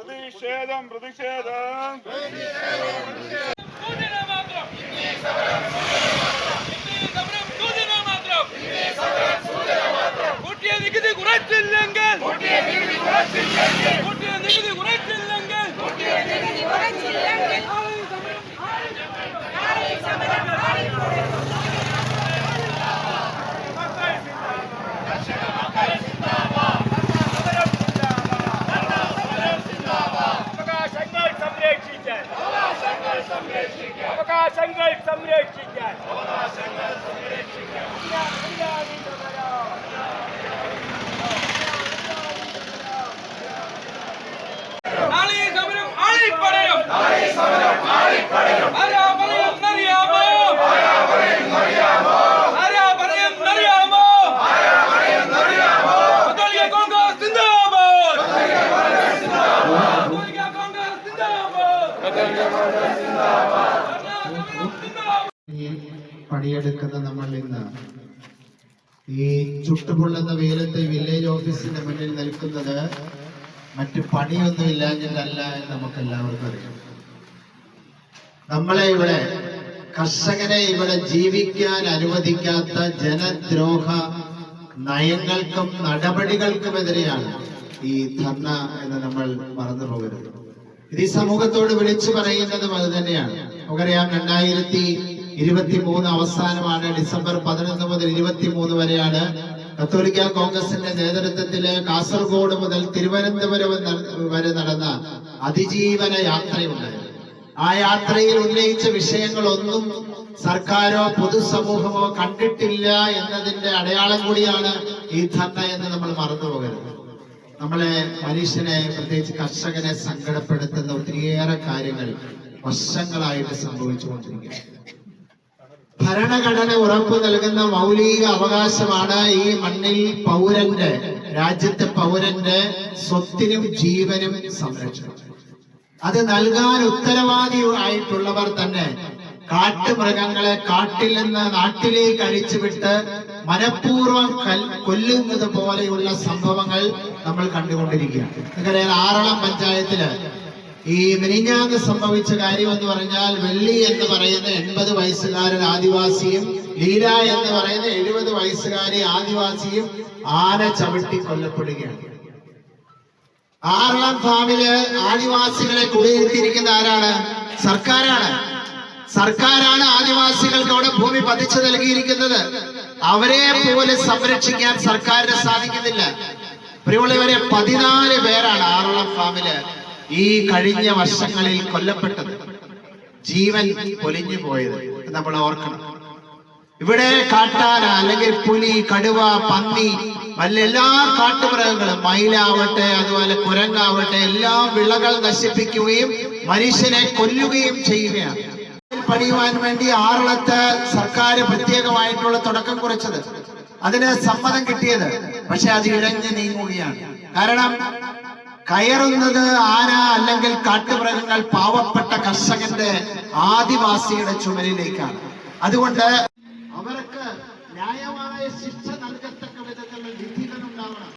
പ്രതിഷേധം പ്രതിഷേധം സൂചന മാത്രം ഇന്ത്യൻ സമരം സൂചന മാത്രം കൂട്ടിയ നികുതി കുറച്ചില്ലെങ്കിൽ കൂട്ടിയ നികുതി കുറച്ചില്ലെങ്കിൽ സംരക്ഷിക്കാൻ നാളെ പണിയെടുക്കുന്ന നമ്മൾ ഇന്ന് ഈ ചുട്ടുപൊള്ളുന്ന വെയിലത്ത് വില്ലേജ് ഓഫീസിന്റെ മുന്നിൽ നിൽക്കുന്നത് മറ്റു പണിയൊന്നും ഇല്ലാഞ്ഞിട്ടല്ല എന്ന് നമുക്ക് എല്ലാവർക്കും അറിയാം. നമ്മളെ ഇവിടെ കർഷകനെ ഇവിടെ ജീവിക്കാൻ അനുവദിക്കാത്ത ജനദ്രോഹ നയങ്ങൾക്കും നടപടികൾക്കുമെതിരെയാണ് ഈ ധർണ എന്ന് നമ്മൾ മറന്നു പോകരുത്. ഇത് ഈ സമൂഹത്തോട് വിളിച്ചു പറയുന്നതും അത് തന്നെയാണ്. നമുക്കറിയാം രണ്ടായിരത്തി ഇരുപത്തി മൂന്ന് അവസാനമാണ്. ഡിസംബർ പതിനൊന്ന് മുതൽ ഇരുപത്തി മൂന്ന് വരെയാണ്. കത്തോലിക്ക കോൺഗ്രസിന്റെ നേതൃത്വത്തിൽ കാസർഗോഡ് മുതൽ തിരുവനന്തപുരം വരെ നടന്ന അതിജീവന യാത്രയുണ്ട് ആ യാത്രയിൽ ഉന്നയിച്ച വിഷയങ്ങളൊന്നും സർക്കാരോ പൊതുസമൂഹമോ കണ്ടിട്ടില്ല എന്നതിന്റെ അടയാളം കൂടിയാണ് ഈ ധർണ എന്ന് നമ്മൾ മറന്നുപോകരുത് നമ്മളെ മനുഷ്യനെ പ്രത്യേകിച്ച് കർഷകനെ സങ്കടപ്പെടുത്തുന്ന ഒത്തിരിയേറെ കാര്യങ്ങൾ വർഷങ്ങളായിട്ട് സംഭവിച്ചുകൊണ്ടിരിക്കുകയാണ്. ഭരണഘടന ഉറപ്പു നൽകുന്ന മൗലിക അവകാശമാണ് ഈ മണ്ണിൽ പൗരന്റെ രാജ്യത്തെ പൗരന്റെ സ്വത്തിനും ജീവനും സംരക്ഷണം. അത് നൽകാൻ ഉത്തരവാദി ആയിട്ടുള്ളവർ തന്നെ കാട്ടുമൃഗങ്ങളെ കാട്ടിൽ നിന്ന് നാട്ടിലേക്ക് അഴിച്ചുവിട്ട് മനഃപൂർവം കൊല്ലുന്നത് പോലെയുള്ള സംഭവങ്ങൾ നമ്മൾ കണ്ടുകൊണ്ടിരിക്കുകയാണ്. നിങ്ങൾക്കറിയാം ആറളം പഞ്ചായത്തിൽ ഈ മിനിഞ്ഞാന്ന് സംഭവിച്ച കാര്യം എന്ന് പറഞ്ഞാൽ വെള്ളി എന്ന് പറയുന്ന എൺപത് വയസ്സുകാരൻ ആദിവാസിയും ലീല എന്ന് പറയുന്ന എഴുപത് വയസ്സുകാരി ആദിവാസിയും ആന ചവിട്ടി കൊല്ലപ്പെടുകയാണ്. ആറളം ഫാമിൽ ആദിവാസികളെ കുടിയിരുത്തിയിരിക്കുന്ന ആരാണ്? സർക്കാരാണ്. സർക്കാരാണ് ആദിവാസികൾക്ക് ഭൂമി പതിച്ചു നൽകിയിരിക്കുന്നത്. അവരെ പോലെ സംരക്ഷിക്കാൻ സർക്കാരിന് സാധിക്കുന്നില്ല. പ്രിയമുള്ളവരെ പതിനാല് പേരാണ് ആറളം ഫാമിൽ. ഈ കഴിഞ്ഞ വർഷങ്ങളിൽ കൊല്ലപ്പെട്ടത് ജീവൻ പൊലിഞ്ഞു പോയത് നമ്മൾ ഓർക്കണം. ഇവിടെ കാട്ടാന അല്ലെങ്കിൽ പുലി കടുവ പന്നി മറ്റെല്ലാ കാട്ടുമൃഗങ്ങളും മയിലാവട്ടെ അതുപോലെ കുരങ്ങാവട്ടെ എല്ലാ വിളകൾ നശിപ്പിക്കുകയും മനുഷ്യനെ കൊല്ലുകയും ചെയ്യുകയാണ്. പണിയുവാൻ വേണ്ടി ആറളത്ത് സർക്കാർ പ്രത്യേകമായിട്ടുള്ള തുടക്കം കുറിച്ചത്. അതിന് സമ്മതം കിട്ടിയത് പക്ഷെ അത് ഇഴഞ്ഞു നീങ്ങുകയാണ്. കാരണം കയറുന്നത് ആന അല്ലെങ്കിൽ കാട്ടുമൃഗങ്ങൾ പാവപ്പെട്ട കർഷകന്റെ ആദിവാസിയുടെ ചുമലിലേക്കാണ് അതുകൊണ്ട് അവർക്ക് ന്യായമായ ശിക്ഷ